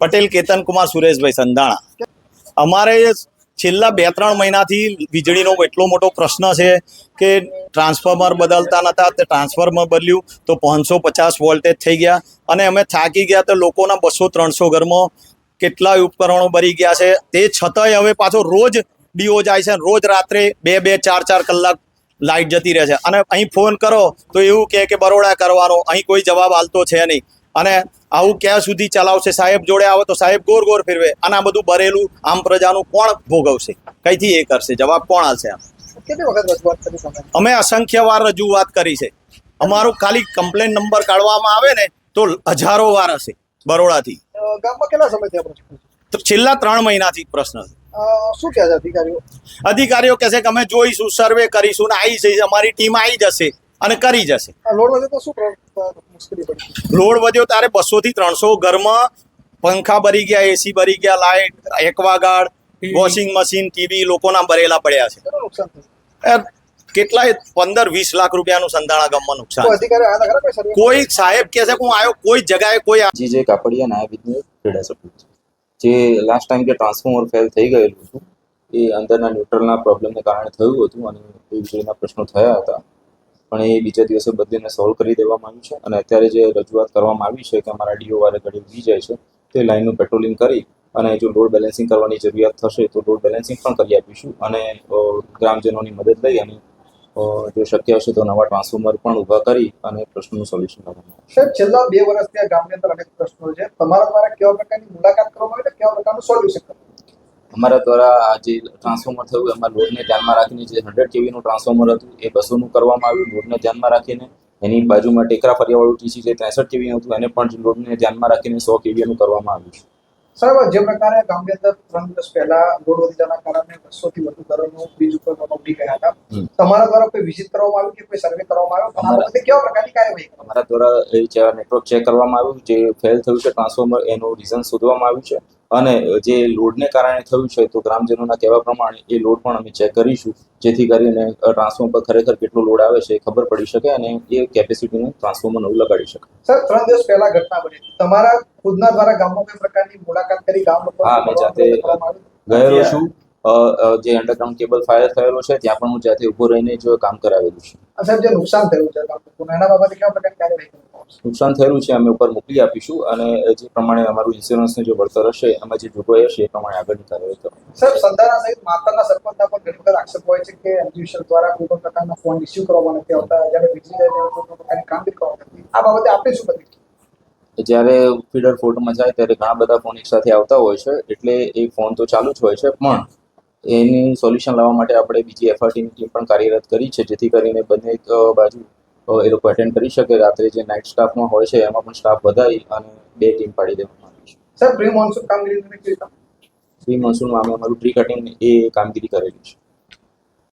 પટેલ કેતનકુમાર સુરેશભાઈ સંધાણા. અમારે છેલ્લા બે ત્રણ મહિનાથી વીજળીનો એટલો મોટો પ્રશ્ન છે કે ટ્રાન્સફોર્મર બદલતા નહોતા તે ટ્રાન્સફોર્મર બદલ્યું તો પાંચસો પચાસ વોલ્ટેજ થઈ ગયા અને અમે થાકી ગયા તો લોકોના બસો ત્રણસો ઘરમાં કેટલાય ઉપકરણો બરી ગયા છે. તે છતાંય હવે પાછો રોજ ડીઓ જાય છે રોજ રાત્રે બે બે, ચાર ચાર કલાક લાઇટ જતી રહે છે. અને અહીં ફોન કરો તો એવું કહે કે બરોડા કરવાનો, અહીં કોઈ જવાબ હાલતો છે નહીં. અને આવું ક્યાં સુધી ચલાવશે? સાહેબ જોડે આવે તો સાહેબ ગોર ગોર ફેરવે. અને આ બધું ભરેલું આમ પ્રજાનું કોણ ભોગવશે? કઈથી એ કરશે? જવાબ કોણ હશે તમે? અમે અસંખ્ય વાર રજૂઆત કરી છે. અમારો ખાલી કમ્પ્લેન નંબર કાઢવામાં આવે ને તો હજારો વાર હશે બરોડાથી. ગામમાં કેટલા સમયથી છે? છેલ્લા ત્રણ મહિનાથી પ્રશ્ન છે. શું કહે છે અધિકારીઓ? અધિકારીઓ કહેશે કે અમે જોઈશું સર્વે કરીશું ને આવી જઈશ. અમારી ટીમ આવી જશે. અને કરી જશે. લોડ વધે તો શું પ્ર- અ, મુશ્કેલી પડી? લોડ વધ્યો ત્યારે બસો થી ત્રણસો ઘરમાં પંખા ભરી ગયા એસી ભરી ગયા light Aquaguard washing machine TV લોકોના ભરેલા પડ્યા છે. કેટલાય પંદર વીસ લાખ રૂપિયાનું સંતાણા ગામમાં નુકસાન. કોઈ સાહેબ કે છે કે હું આવ્યો કોઈ જગાએ કોઈ જી જે કાપડિયા નાયબ ઇજનેર ક્રીડા સભ્ય છે. જે લાસ્ટ ટાઈમ જે ટ્રાન્સફોર્મર ફેલ થઈ ગયેલું હતું એ અંદરના ન્યુટ્રલના પ્રોબ્લેમને કારણે થયું હતું અને એ વીજળીના પ્રશ્નો થયા હતા. પણ એ બીજા દિવસે બધીને સોલ્વ કરી દેવામાં આવ્યું છે. અને અત્યારે જે રજૂઆત કરવામાં આવી છે કે અમારા ડીઓ વારે ઘડી ઉગી જાય છે, તે લાઇનનું પેટ્રોલિંગ કરી અને જો લોડ બેલેન્સિંગ કરવાની જરૂરિયાત થશે તો લોડ બેલેન્સિંગ પણ કરી આપીશું. અને ગ્રામજનોની મદદ લઈ અને જો શક્ય હશે તો નવા ટ્રાન્સફોર્મર પણ ઊભા કરી અને પ્રશ્નનું સોલ્યુશન કરવામાં સાહેબ, છેલ્લા બે વર્ષથી આ ગામની અંદર અનેક પ્રશ્નો છે. તમારા દ્વારા કેવા પ્રકારની મુલાકાત કરવામાં આવી કેવા પ્રકારનું સોલ્યુશન કરવામાં અમારા દ્વારા જે ટ્રાન્સફોર્મર થયું એમાં લોડને ધ્યાનમાં રાખીને જે હંડ્રેડ કેવીનું ટ્રાન્સફોર્મર હતું એ બસોનું કરવામાં આવ્યું. લોડને ધ્યાનમાં રાખીને એની બાજુમાં ટેકરા ફરિયાવાળું ટીસી જે ત્રેસઠ કેવી હતું એને પણ લોડને ધ્યાનમાં રાખીને સો કેવીનું કરવામાં આવ્યું છે. સાહેબ જે પ્રકારે ગામની અંદર ત્રણ દિવસ પહેલા રોડ વધી કારણે કારણે બસોથી વધુ ઘરોનું વીજ ઉપર ઉડી ગયા હતા. તમારા દ્વારા કોઈ વિઝિટ કરવામાં આવ્યું કે કોઈ સર્વે કરવામાં આવ્યો? તમારા વખતે કેવા પ્રકારની કાર્યવાહી અમારા દ્વારા એ નેટવર્ક ચેક કરવામાં આવ્યું જે ફેલ થયું છે ટ્રાન્સફોર્મર એનું રીઝન શોધવામાં આવ્યું છે. અને જે લોડને કારણે થયું છે તો ગ્રામજનોના કહેવા પ્રમાણે એ લોડ પણ અમે ચેક કરીશું. જેથી કરીને ટ્રાન્સફોર્મર પર ખરેખર કેટલો લોડ આવે છે એ ખબર પડી શકે અને એ કેપેસિટીનું ટ્રાન્સફોર્મર નવું લગાડી શકે સર ત્રણ દિવસ પહેલા ઘટના બની તમારા ખુદના દ્વારા ગામમાં કોઈ પ્રકારની મુલાકાત કરી? ગામ લોકો હા, મેં જાતે ગયેલો છું. જે અંડરગ્રાઉન્ડ કેબલ ફાયર થયેલો છે ત્યાં પણ હું જાતે ઊભો રહીને જો કામ કરાવેલું છે. સાહેબ જે નુકસાન થયું છે એના બાબતે કેવા પ્રકારની કાર્યવાહી નુકસાન થયેલું છે અમે ઉપર મોકલી આપીશું અને જે પ્રમાણે અમારું ઇન્સ્યોરન્સનું જે વળતર હશે એમાં જે જોગવાઈ હશે એ પ્રમાણે આગળની કાર્યવાહી કરવામાં સાહેબ સંધારા સહિત માતાના સરપંચના પણ ઘણી વખત આક્ષેપ હોય છે કે એમજીવીસલ દ્વારા કોઈ પણ પ્રકારના ફોન ઇસ્યુ કરવામાં નથી આવતા. જ્યારે વીજળી જાય ત્યારે કોઈ પ્રકારની કામગીરી કરવામાં નથી આ બાબતે આપણે શું પ્રતિક્રિયા? જ્યારે ફીડર ફોર્ટમાં જાય ત્યારે ઘણા બધા ફોન એક સાથે આવતા હોય છે. એટલે એ ફોન તો ચાલુ જ હોય છે પણ એની સોલ્યુશન લાવવા માટે આપણે બીજી એફઆરટીની ટીમ પણ કાર્યરત કરી છે. જેથી કરીને બંને બાજુ એ લોકો એટેન્ડ કરી શકે. રાત્રે જે નાઇટ સ્ટાફમાં હોય છે એમાં પણ સ્ટાફ વધારી અને બે ટીમ પાડી દેવામાં આવી છે. સર પ્રી મોન્સૂન કામગીરી પ્રી મોન્સૂનમાં અમે અમારું પ્રી કટિંગ એ કામગીરી કરેલી છે.